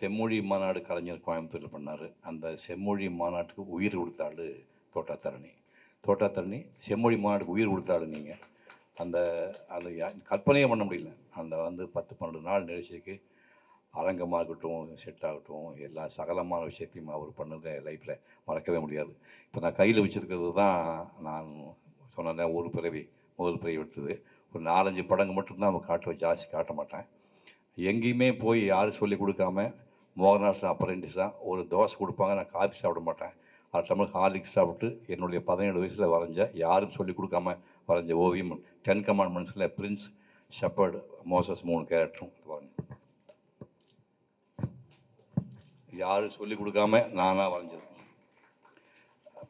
செம்மொழி மாநாடு கலைஞர் கோயம்புத்தூரில் பண்ணார். அந்த செம்மொழி மாநாட்டுக்கு உயிர் கொடுத்தாள் தோட்டாத்தரணி. தோட்டாத்தரணி செம்மொழி மாநாட்டுக்கு உயிர் கொடுத்தாள் நீங்கள் அந்த அந்த யா- கற்பனையே பண்ண முடியல. அந்த வந்து பத்து பன்னெண்டு நாள் நிகழ்ச்சிக்கு அரங்கமாக இருக்கட்டும் செட் ஆகட்டும் எல்லா சகலமான விஷயத்தையும் அவர் பண்ணதை லைஃப்பில் மறக்கவே முடியாது. இப்போ நான் கையில் வச்சுருக்கிறது தான் நான் சொன்னேன் ஒரு பிறவி முதல் பிறவி எடுத்தது. ஒரு நாலஞ்சு படங்கள் மட்டும்தான் அவங்க காட்டுவேன் ஜாஸ்தி காட்ட மாட்டேன். எங்கேயுமே போய் யாரும் சொல்லி கொடுக்காம மோகனாசன் அப்ரெண்டிஸ் தான் ஒரு தோசை கொடுப்பாங்க நான் காஃபி சாப்பிட மாட்டேன். அது டம்ளர் ஹார்லிக்ஸ் சாப்பிட்டு என்னுடைய பதினேழு வயசில் வரைஞ்ச யாரும் சொல்லி கொடுக்காம வரைஞ்ச ஓவியம் டென் கமாண்ட்மெண்ட்ஸில் பிரின்ஸ் ஷெப்பர்டு மோசஸ் மூணு கேரக்டரும் வரைஞ்சு யாரும் சொல்லி கொடுக்காம நானாக வரைஞ்சது.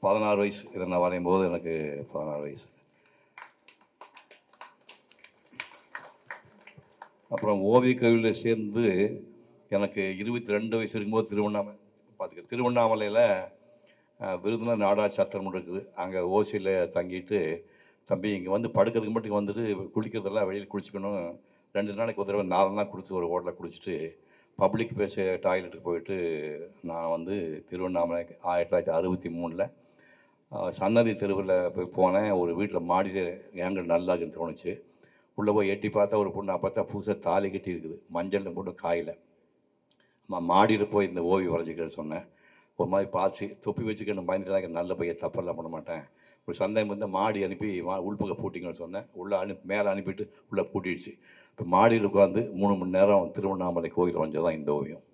பதினாறு வயசு இதை நான் வரையும் போது எனக்கு பதினாறு வயசு. அப்புறம் ஓவியக் கல்வியில் சேர்ந்து எனக்கு இருபத்தி ரெண்டு வயசு இருக்கும்போது திருவண்ணாமலை பார்த்துக்க திருவண்ணாமலையில் விருதுநர் விருதுநகர் நாடார் சத்திரம் இருக்குது. அங்கே ஓசியில் தங்கிட்டு தம்பி இங்கே வந்து படுக்கிறதுக்கு மட்டும் வந்துட்டு குளிக்கிறதெல்லாம் வெளியில் குளிச்சுக்கணும் ரெண்டு நாளைக்கு ஒரு தடவை நாலு நாள் கொடுத்து ஒரு ஹோட்டலில் குளிச்சுட்டு பப்ளிக் பேச டாய்லெட்டுக்கு போயிட்டு நான் வந்து திருவண்ணாமலை ஆயிரத்தி தொள்ளாயிரத்தி அறுபத்தி மூணில் சன்னதி தெருவில் போய் போனேன். ஒரு வீட்டில் மாடியில் ஏங்கல் நல்லா இருக்குன்னு தோணுச்சு. உள்ளே போய் எட்டி பார்த்தா ஒரு பொண்ணு பார்த்தா புதுசாக தாலி கட்டி இருக்குது மஞ்சள் போட்டு காயில். மா மாடியில் போய் இந்த ஓவியம் வரைஞ்சிக்கிறேன்னு சொன்னேன். ஒரு மாதிரி பார்த்து தொப்பி வச்சுக்கணும் பயந்துட்டு நல்ல பையன் தப்பெல்லாம் பண்ண மாட்டேன். ஒரு சந்தேகம் வந்து மாடி அனுப்பி மா உள்பக்கம் பூட்டிங்கன்னு சொன்னேன். உள்ளே அனுப்பி மேலே அனுப்பிட்டு உள்ளே பூட்டிடுச்சு. இப்போ மாடியில் உட்காந்து மூணு மணி நேரம் திருவண்ணாமலை கோயில் வரைஞ்சது தான் இந்த ஓவியம்.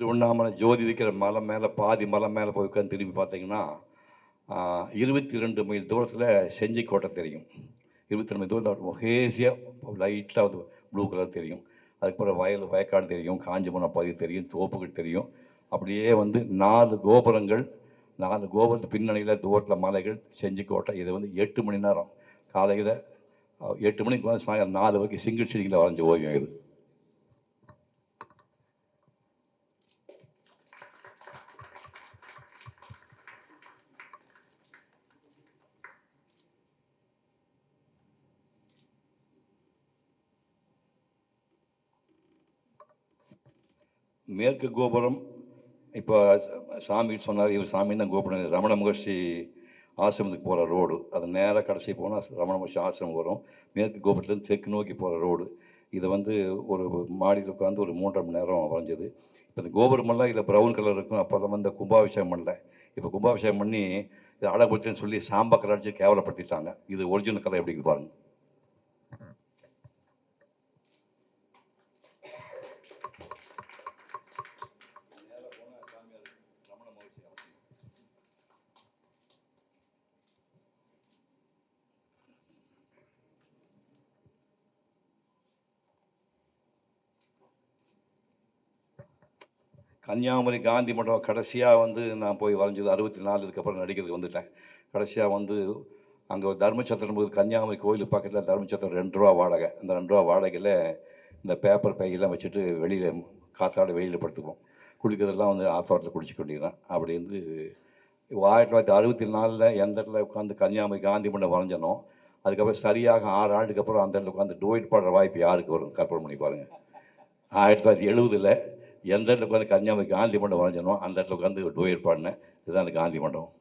திருவண்ணாமலை ஜோதி இருக்கிற மலை மேலே பாதி மலை மேலே போய் உட்காந்து திரும்பி பார்த்தீங்கன்னா இருபத்தி ரெண்டு மைல் தூரத்தில் செஞ்சிக்கோட்டை தெரியும். இருபத்தி ரெண்டு மைல் தூரத்தில் ஹேசியாக லைட்டாக வந்து ப்ளூ கலர் தெரியும். அதுக்கப்புறம் வயல் வயக்காடு தெரியும் காஞ்சிபுரம் பகுதி தெரியும் தோப்புகள் தெரியும். அப்படியே வந்து நாலு கோபுரங்கள் நாலு கோபுரத்து பின்னணியில் தூரத்தில் மலைகள் செஞ்சிக்கோட்டை இது வந்து எட்டு மணி நேரம் காலையில் எட்டு மணிக்கு வந்து சாயங்காலம் நாலு வரைக்கும் சிங்கிள் சீடிங்கில் வரைஞ்ச ஓவியம் இது மேற்கு கோபுரம் இப்போ சாமி சொன்னார் இவர் சாமி தான் கோபுரம். ரமண மகர்ஷி ஆசிரமத்துக்கு போகிற ரோடு. அது நேராக கடைசி போனால் ரமண மகர்ஷி ஆசிரமம் வரும். மேற்கு கோபுரத்துலேருந்து தெற்கு நோக்கி போகிற ரோடு. இதை வந்து ஒரு மாடியில் உட்காந்து ஒரு மூன்றரை மணி நேரம் வரைஞ்சது. இப்போ இந்த கோபுரமெல்லாம் இதில் ப்ரௌன் கலர் இருக்கும். அப்போல்லாம் வந்து கும்பாபிஷேகம் பண்ணல. இப்போ கும்பாபிஷேகம் பண்ணி இது அழகுபடுத்துன்னு சொல்லி சாம்பா கலர் அடிச்சு கேவலப்படுத்திட்டாங்க. இது ஒரிஜினல் கலர் எப்படி பாருங்கள் கன்னியாகுமரி காந்தி மண்டபம் கடைசியாக வந்து நான் போய் வரைஞ்சது அறுபத்தி நாலு இதுக்கப்புறம் நடிக்கிறதுக்கு வந்துட்டேன். கடைசியாக வந்து அங்கே தர்மச்சத்திரம் போது கன்னியாகுமரி கோயில் பக்கத்தில் தர்மச்சத்திரம் ரெண்டு ரூபா வாடகை. அந்த ரெண்டு ரூபா வாடகையில் இந்த பேப்பர் பையெல்லாம் வச்சுட்டு வெளியில் காத்தாட வெளியில் படுத்துக்குவோம். குளிக்கிறதெல்லாம் வந்து ஆத்தோட்டத்தில் குடிச்சு கொண்டிருந்தேன் அப்படி வந்து ஆயிரத்தி தொள்ளாயிரத்தி அறுபத்தி நாலில் எந்த இடத்துல உட்காந்து கன்னியாகுமரி காந்தி மண்டபம் வரைஞ்சனோ அதுக்கப்புறம் சரியாக ஆறு ஆண்டுக்கு அப்புறம் அந்த இடத்துல உட்காந்து டோயிட் பாடுற வாய்ப்பு யாருக்கு வரும்? கற்பனை பண்ணி பாருங்கள் ஆயிரத்தி தொள்ளாயிரத்தி எழுபதில் எந்த இடத்துல உட்காந்து கன்னியாகுமரி காந்தி மண்டபம் வரைஞ்சனோ அந்த இடத்துல உட்காந்து டூயர் பாடினேன். இதுதான் அந்த காந்தி மண்டபம்